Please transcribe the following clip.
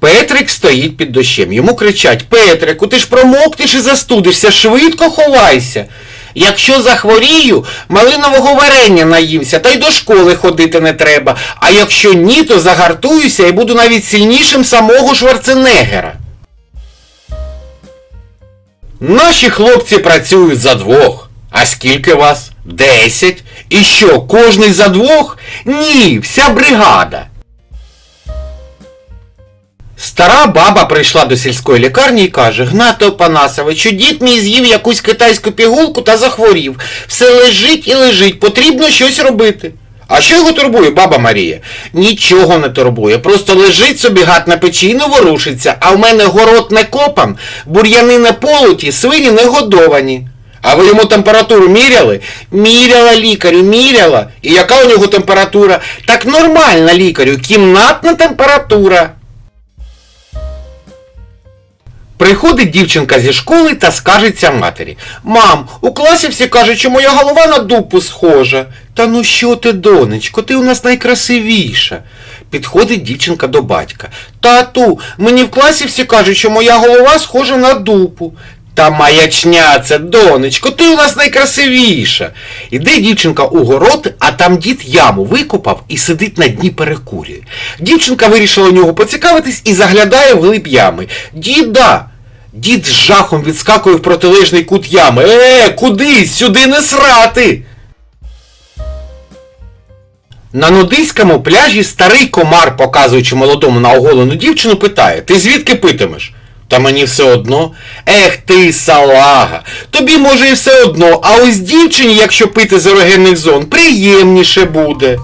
Петрик стоїть під дощем. Йому кричать: Петрику, ти ж промокнеш і застудишся, швидко ховайся. Якщо захворію, малинового варення наїмся, та й до школи ходити не треба. А якщо ні, то загартуюся і буду навіть сильнішим самого Шварценеггера. Наші хлопці працюють за двох. А скільки вас? Десять. І що, кожний за двох? Ні, вся бригада. Стара баба прийшла до сільської лікарні і каже: Гнато Опанасовичу, дід мій з'їв якусь китайську пігулку та захворів. Все лежить і лежить, потрібно щось робити. А що його турбує, баба Марія? Нічого не турбує, просто лежить собі гад на печі і не ворушиться, а в мене город не копан, бур'яни не полоті, свині не годовані. А ви йому температуру міряли? Міряла лікарю, міряла. І яка у нього температура? Так нормальна лікарю, кімнатна температура. Приходить дівчинка зі школи та скажеться матері. Мам, у класі всі кажуть, що моя голова на дупу схожа. Та ну що ти, донечко, ти у нас найкрасивіша. Підходить дівчинка до батька. Тату, мені в класі всі кажуть, що моя голова схожа на дупу. Та маячня це, донечко, ти у нас найкрасивіша. Іде дівчинка у город, а там дід яму викопав і сидить на дні перекурює. Дівчинка вирішила у нього поцікавитись і заглядає в глиб ями. Діда! Дід з жахом відскакує в протилежний кут ями. Е, куди? Сюди не срати! На нудиському пляжі старий комар, показуючи молодому на оголену дівчину, питає: Ти звідки питимеш? Та мені все одно. Ех ти, салага. Тобі може і все одно, а ось дівчині, якщо пити з ерогенних зон, приємніше буде.